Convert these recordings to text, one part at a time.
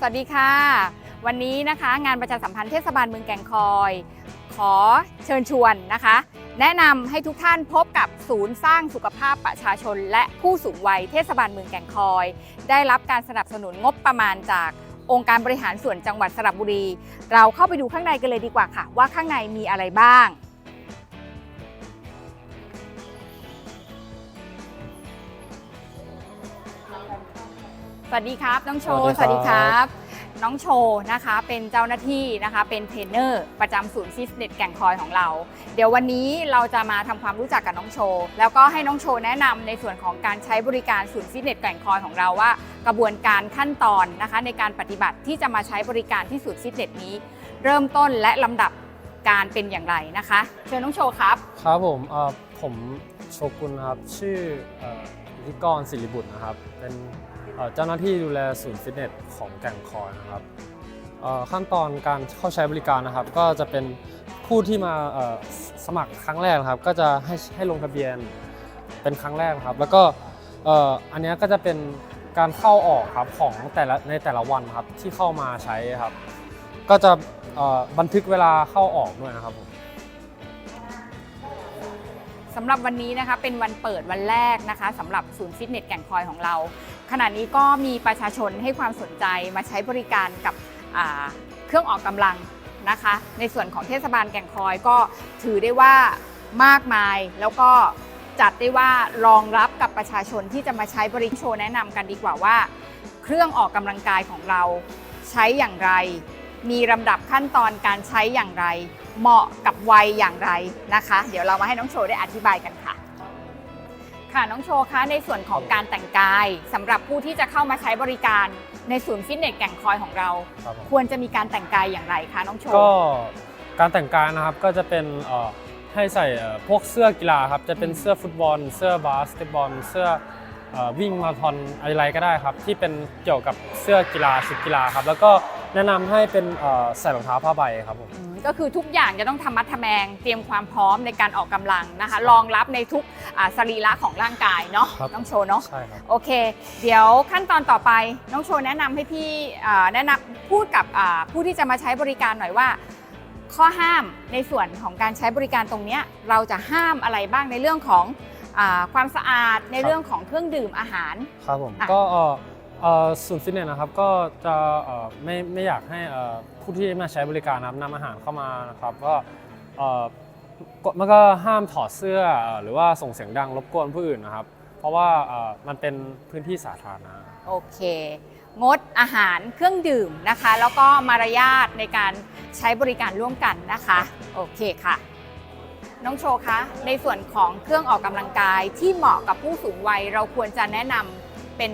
สวัสดีค่ะ วันนี้นะคะงานประชาสัมพันธ์เทศบาลเมืองแก่งคอย ขอเชิญชวนนะคะ แนะนำให้ทุกท่านพบกับศูนย์สร้างสุขภาพประชาชน และผู้สูงวัยเทศบาลเมืองแก่งคอย ได้รับการสนับสนุนงบประมาณจากองค์การบริหารส่วนจังหวัดสระบุรี เราเข้าไปดูข้างในกันเลยดีกว่าค่ะ ว่าข้างในมีอะไรบ้าง สวัสดีครับน้องโชว์สวัสดีครับน้องโชว์นะคะเป็นเจ้าหน้าที่นะคะเป็นเทรนเนอร์ประจำศูนย์ฟิตเนสแก่งคอยของเรา เดี๋ยววันนี้เราจะมาทำความรู้จักกับน้องโชว์แล้วก็ให้น้องโชว์แนะนำในส่วนของการใช้บริการศูนย์ฟิตเนสแก่งคอยของเราว่า กระบวนการขั้นตอนนะคะในการปฏิบัติที่จะมาใช้บริการที่ศูนย์ฟิตเนสนี้ เริ่มต้นและลำดับการเป็นอย่างไรนะคะ เชิญน้องโชว์ครับ ครับผมเอ่อผมโชกุนนะครับ ชื่อเอ่ออิทธิกรศิริบุตรนะครับ เป็น เจ้าหน้าที่ดูแลศูนย์ฟิตเนสของแก่งคอยนะครับขั้นตอนการเข้าใช้บริการนะครับ ก็จะเป็นผู้ที่มาสมัครครั้งแรกครับ ก็จะให้ให้ลงทะเบียนเป็นครั้งแรกครับ แล้วก็อันนี้ก็จะเป็นการเข้าออกครับของแต่ละในแต่ละวันครับที่เข้ามาใช้ครับ ก็จะบันทึกเวลาเข้าออกด้วยนะครับผมสำหรับวันนี้นะคะเป็นวันเปิดวันแรกนะคะสำหรับศูนย์ฟิตเนสแก่งคอยของเรา ขณะนี้ก็มีประชาชนให้ความสนใจมาใช้บริการกับเครื่องออกกำลังนะคะ ในส่วนของเทศบาลแก่งคอยก็ถือได้ว่ามากมายแล้วก็จัดได้ว่ารองรับกับประชาชนที่จะมาใช้บริโชว์แนะนำกันดีกว่าว่า เครื่องออกกำลังกายของเราใช้อย่างไร มีลำดับขั้นตอนการใช้อย่างไร เหมาะกับวัยอย่างไรนะคะ เดี๋ยวเรามาให้น้องโชว์ได้อธิบายกันค่ะ ค่ะน้องโชว์คะในส่วนของการแต่งกายสำหรับผู้ที่จะเข้ามาใช้บริการในศูนย์ฟิตเนสแก่งคอยของเรา ครับผมควรจะมีการแต่งกายอย่างไรคะน้องโชว์ ก็การแต่งกายนะครับก็จะเป็นเอ่อให้ใส่เอ่อพวกเสื้อกีฬาครับจะเป็นเสื้อฟุตบอล เสื้อบาสเกตบอล เสื้อเอ่อวิ่งมาราธอนอะไรก็ได้ครับ ที่เป็นเกี่ยวกับเสื้อกีฬาชุดกีฬาครับแล้วก็ แนะนำให้เป็นเอ่อใส่รองเท้าผ้าใบครับผม อืมก็คือทุกอย่างจะต้องทำมัดทำแมง เตรียมความพร้อมในการออกกำลังนะคะรองรับในทุกอ่าสรีระของร่างกายเนาะครับ น้องโชว์เนาะใช่ครับ โอเค เดี๋ยวขั้นตอนต่อไปน้องโชว์แนะนำให้พี่อ่าแนะนำพูดกับอ่าผู้ที่จะมาใช้บริการหน่อยว่า ข้อห้ามในส่วนของการใช้บริการตรงเนี้ยเราจะห้ามอะไรบ้างในเรื่องของอาความสะอาดในครับ เรื่องของเครื่องดื่มอาหาร ครับผม อะ ก็เอ่อเอ่อ ศูนย์ฟิตเนสนะครับก็จะไม่ไม่อยากให้ผู้ที่มาใช้บริการนะครับนำอาหารเข้ามานะครับก็ก็มันก็ห้ามถอดเสื้อหรือว่าส่งเสียงดังรบกวนผู้อื่นนะครับ เพราะว่ามันเป็นพื้นที่สาธารณะโอเค งดอาหารเครื่องดื่มนะคะ แล้วก็มารยาทในการใช้บริการร่วมกันนะคะ โอเคค่ะ น้องโชว์คะในส่วนของเครื่องออกกำลังกายที่เหมาะกับผู้สูงวัยเราควรจะแนะนำเป็น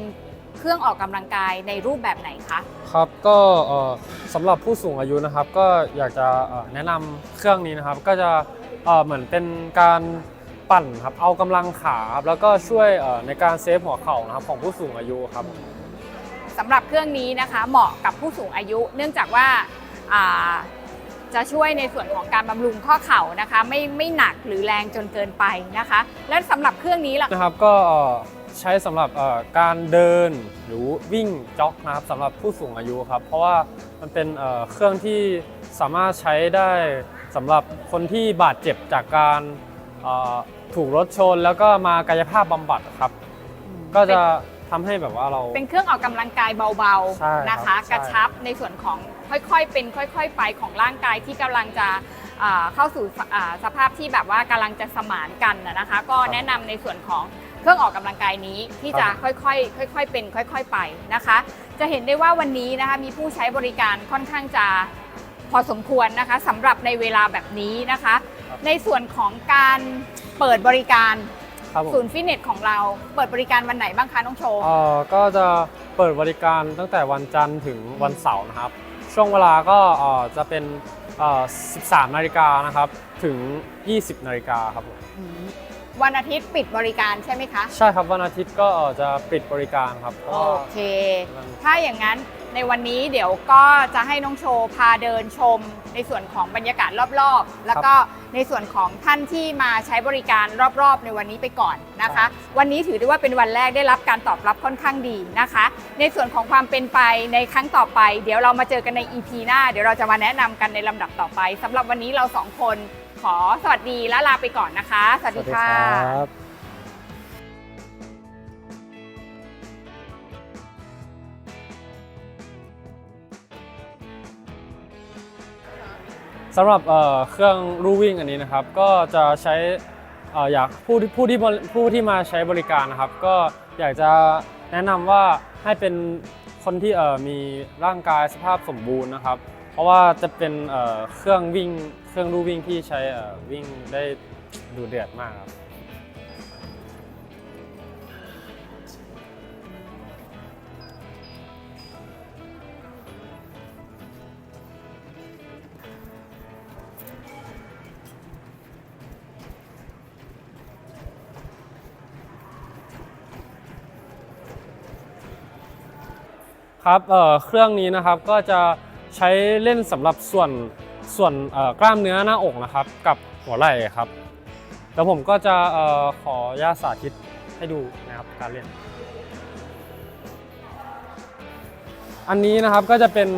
เครื่องออกกำลังกายในรูปแบบไหนคะ ครับก็เอ่อสำหรับผู้สูงอายุนะครับก็อยากจะเอ่อแนะนำเครื่องนี้นะครับ ก็จะเอ่อเหมือนเป็นการปั่นครับเอากำลังขาครับแล้วก็ช่วยเอ่อในการเซฟหัวเข่านะครับของผู้สูงอายุครับ สำหรับเครื่องนี้นะคะเหมาะกับผู้สูงอายุ เนื่องจากว่าอ่าจะช่วยในส่วนของการบำรุงข้อเข่านะคะ ไม่ไม่หนักหรือแรงจนเกินไปนะคะ และสำหรับเครื่องนี้ล่ะ นะครับก็เอ่อ ใช้สำหรับเอ่อการเดินหรือวิ่งจ็อกนะครับสำหรับผู้สูงอายุครับ เพราะว่ามันเป็นเอ่อเครื่องที่สามารถใช้ได้สำหรับคนที่บาดเจ็บจากการเอ่อถูกรถชนแล้วก็มากายภาพบำบัดครับ ก็จะทำให้แบบว่าเรา เป็นเครื่องออกกำลังกายเบาใช่ครับๆนะคะใช่กระชับในส่วนของค่อยๆ เป็นค่อย ๆ ไปของร่างกายที่กำลังจะอ่าเข้าสู่สอ่าสภาพที่แบบว่ากำลังจะสมานกันนะนะคะ ก็แนะนำในส่วนของ เครื่องออกกำลังกายนี้ที่จะค่อยๆค่อย ๆ เป็น ค่อย ๆ ไปนะคะ จะเห็นได้ว่าวันนี้นะคะมีผู้ใช้บริการค่อนข้างจะพอสมควรนะคะสำหรับในเวลาแบบนี้นะคะ ในส่วนของการเปิดบริการครับผมศูนย์ฟิตเนสของเราเปิดบริการวันไหนบ้างคะน้องโชว์เอ่อก็จะเปิดบริการตั้งแต่วันจันทร์ถึงวันเสาร์นะครับ ช่วงเวลาก็เอ่อจะเป็นเอ่อ13 นาฬิกานะครับ ถึง 20 นาฬิกาครับผม วันอาทิตย์ปิดบริการใช่ไหมคะ ใช่ครับวันอาทิตย์ก็เอ่อจะปิดบริการครับเพโอราะว่าเคมันถ้าอย่างนั้นในวันนี้เดี๋ยวก็จะให้น้องโชว์พาเดินชม ในส่วนของบรรยากาศรอบๆ แล้วก็ในส่วนของท่านที่มาใช้บริการรอบๆ ในวันนี้ไปก่อนนะคะ วันนี้ถือได้ว่าเป็นวันแรกได้รับการตอบรับค่อนข้างดีนะคะ ในส่วนของความเป็นไปในครั้งต่อไป เดี๋ยวเรามาเจอกันใน EP หน้า เดี๋ยวเราจะมาแนะนำกันในลำดับต่อไปสำหรับวันนี้เราสองคน ขอสวัสดีและลาไปก่อนนะคะ สวัสดีค่ะบสำหรับเอ่อเครื่องรูวิ่งอันนี้นะครับ ก็จะใช้เอ่ออยากผู้ที่ผู้ที่บริผู้ที่มาใช้บริการนะครับ ก็อยากจะแนะนำว่าให้เป็นคนที่เอ่อมีร่างกายสภาพสมบูรณ์นะครับ เพราะว่าจะเป็นเครื่องวิ่งเครื่องรูวิ่งที่ใช้วิ่งได้ดูเดือดมากครับครับเเครื่องนี้นะครับก็จะ ใช้เล่นสำหรับส่วนส่วนกล้ามเนื้อหน้าอกนะครับกับหัวไหล่ครับแล้วผมก็จะอขอญาสาธิตให้ดูนะครับการเล่น อันนี้นะครับก็จะเป็น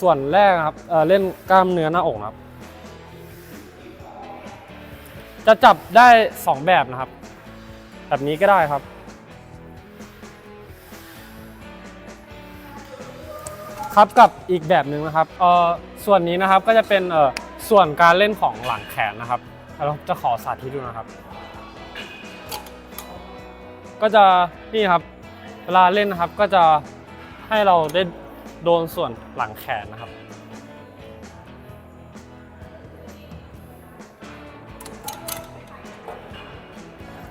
ส่วนแรกนะครับเเล่นกล้ามเนื้อหน้าอกนะครับ จะจับได้สองแบบนะครับ แบบนี้ก็ได้ครับ ครับกับอีกแบบหนึ่งนะครับเอ่อส่วนนี้นะครับก็จะเป็นเอ่อส่วนการเล่นของหลังแขนนะครับเราจะขอสาธิตดูนะครับ ก็จะนี่ครับเวลาเล่นนะครับก็จะให้เราได้โดนส่วนหลังแขนนะครับ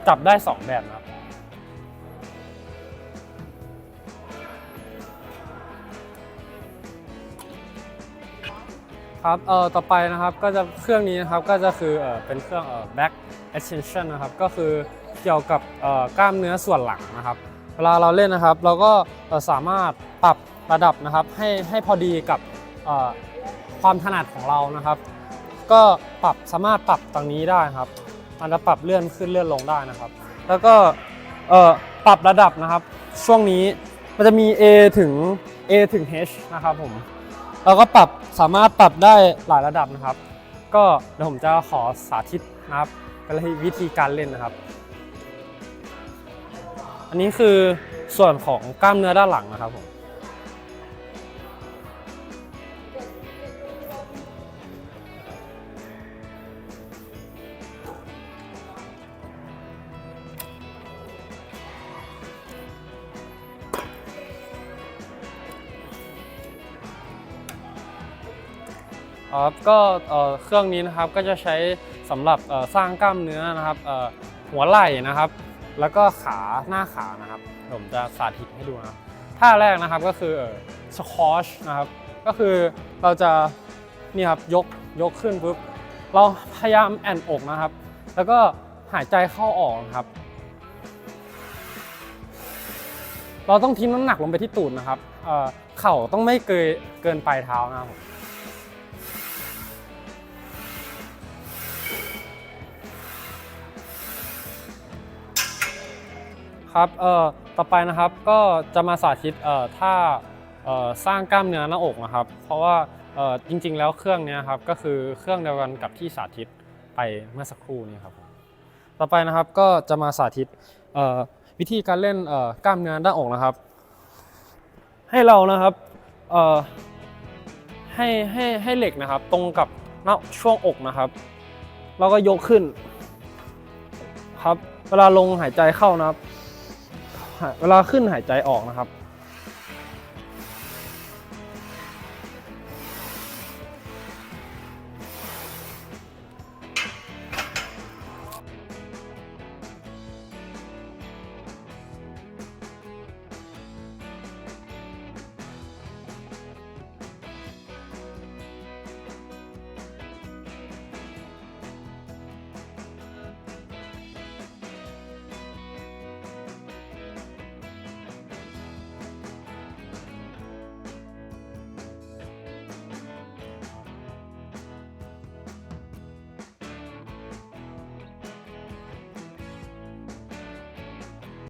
จับได้สองแบบนะครับ ครับเอ่อต่อไปนะครับก็จะเครื่องนี้นะครับก็จะคือเอ่อเป็นเครื่องเอ่อ back extension นะครับก็คือเกี่ยวกับเอ่อกล้ามเนื้อส่วนหลังนะครับ เวลาเราเล่นนะครับ เราก็สามารถปรับระดับนะครับให้ให้พอดีกับเอ่อความถนัดของเรานะครับ ก็ปรับสามารถปรับตรงนี้ได้ครับมันจะปรับเลื่อนขึ้นเลื่อนลงได้นะครับ แล้วก็เอ่อปรับระดับนะครับ ช่วงนี้มันจะมี A ถึง A ถึง H นะครับผม เราก็ปรับสามารถปรับได้หลายระดับนะครับ ก็เดี๋ยวผมจะขอสาธิตนะครับเป็นวิธีการเล่นนะครับ อันนี้คือส่วนของกล้ามเนื้อด้านหลังนะครับผม ครับก็เครื่องนี้นะครับก็จะใช้สำหรับสร้างกล้ามเนื้อนะครับหัวไหล่นะครับ แล้วก็ขาหน้าขานะครับผมจะสาธิตให้ดูนะครับท่าแรกนะครับก็คือสคอชนะครับก็คือเราจะนี่ครับยกยกขึ้นปุ๊บเราพยายามแอนอกนะครับ แล้วก็หายใจเข้าออกครับ เราต้องทิ้งน้ำหนักลงไปที่ตูดนะครับเข่าต้องไม่เกยเกินปลายเท้านะครับ ครับเอ่อต่อไปนะครับก็จะมาสาธิตเอ่อท่าเอ่อสร้างกล้ามเนื้อหน้าอกนะครับ เพราะว่าเอ่อจริง ๆ แล้วเครื่องเนี้ยครับก็คือเครื่องเดียวกันกับที่สาธิตไปเมื่อสักครู่นี้ครับผมต่อไปนะครับก็จะมาสาธิตเอ่อวิธีการเล่นเอ่อกล้ามเนื้อหน้าอกนะครับ ให้เรานะครับเอ่อให้ให้ให้เหล็กนะครับ ตรงกับหน้าช่วงอกนะครับเราก็ยกขึ้นครับ เวลาลงหายใจเข้านะครับ เวลาขึ้นหายใจออกนะครับ